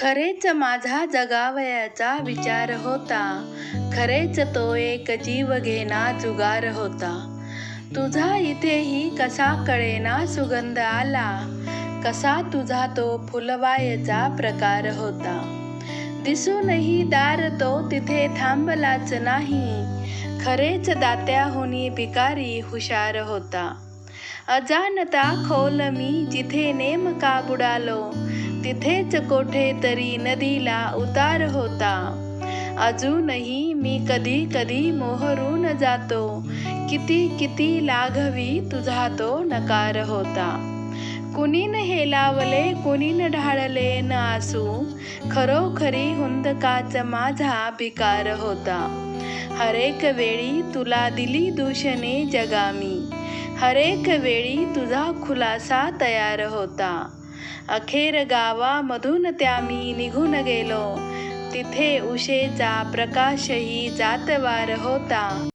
खरेच माझा जगावयाचा विचार होता. खरेच तो एक जीव घेणा जुगार होता. तुझा इथेही कसा कळेना सुगंध आला. कसा तुझा तो फुलवायचा प्रकार होता. दिसूनही दार तो तिथे थांबलाच नाही. खरेच दात्याहुनी भिकारी हुशार होता. अजानता खोल मी जिथे नेमका बुडालो तिथेच कोठे तरी नदीला उतार होता. अजूनही मी कधी कधी मोहरून जातो. किती किती लाघवी तुझा तो नकार होता. कुणीन हेलावले कुणीन ढाळले न आसू खरोखरी हुंदकाच माझा भिकार होता. हरेक वेळी तुला दिली दूषणे जगामी. हरेक वेळी तुझा खुलासा तयार होता. अखेर गावामधून त्या मी निघून गेलो. तिथे उशेचा प्रकाशही जातवार होता.